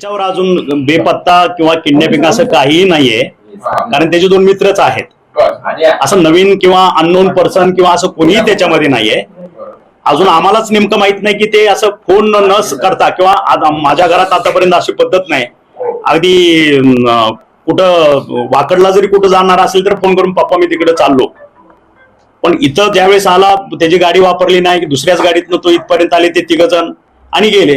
त्याच्यावर अजून बेपत्ता किंवा किडनॅपिंग असं काहीही नाहीये. कारण त्याचे दोन मित्रच आहेत. असं नवीन किंवा अननोन पर्सन किंवा असं कोणीही त्याच्यामध्ये नाहीये. अजून आम्हालाच नेमकं माहीत नाही की ते असं फोन न करता किंवा आज माझ्या घरात आतापर्यंत अशी पद्धत नाही. अगदी कुठं वाकडला जरी कुठं जाणार असेल तर फोन करून पप्पा मी तिकडे चाललो. पण इथं ज्यावेळेस आला त्याची गाडी वापरली नाही दुसऱ्याच गाडीतनं तो इथपर्यंत आले ते तिघ जण आणि गेले.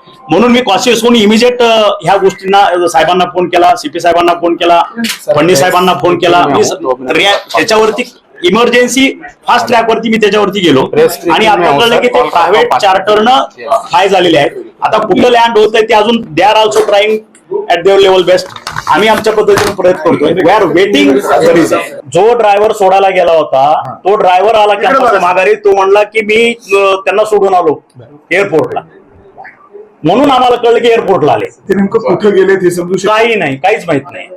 म्हणून मी क्वाशियस होऊन इमिजिएट ह्या गोष्टींना साहेबांना फोन केला सीपी साहेबांना फोन केला फडणीस साहेबांना फोन केला. मी त्याच्यावरती इमर्जन्सी फास्ट ट्रॅक वरती मी त्याच्यावरती गेलो. आणि आता कळलं की ते प्रायव्हेट चार्टरनं हाय झालेले आहेत. आता कुठं लँड होत आहे ते अजून they are also trying at their level best आम्ही आमच्या पद्धतीने प्रयत्न करतोय. वी आर वेटिंग जो ड्रायव्हर सोडायला गेला होता तो ड्रायव्हर आला कॅम्पस माघारी तो म्हणला की मी त्यांना सोडून आलो एअरपोर्टला म्हणून आम्हाला कळलं की एअरपोर्टला आले. ते नेमकं कुठं गेले ते समजू शकतो काही नाही. काहीच माहीत नाही.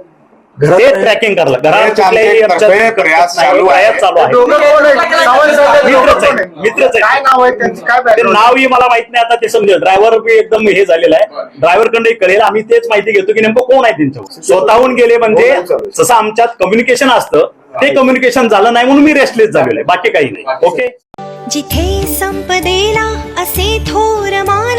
घरात ते नाही. ट्रॅकिंग करलं घरात हे कुठल्याही आमचे आमच्या- कर्तव्य प्रयास नाही, चालू आहे. प्रयास चालू आहे. दोघं कोण आहेत? सावंत साहेब मित्रच दोघं आहे, कोण आहेत? मित्रच आहे. काय नाव आहे त्यांचं? काय ते background? नावही मला माहीत नाही. आता ते समजेल ड्रायव्हर बी एकदम हे झालेलं आहे. ड्रायव्हरकडे कळेल. आम्ही तेच माहिती घेतो की नेमकं कोण आहे त्यांच्यावर. स्वतःहून गेले म्हणजे जसं आमच्यात कम्युनिकेशन असतं ते कम्युनिकेशन झालं नाही म्हणून मी रेस्टलेस झालेलो आहे. बाकी काही नाही. ओके जिथे संपदेला असे थोर मान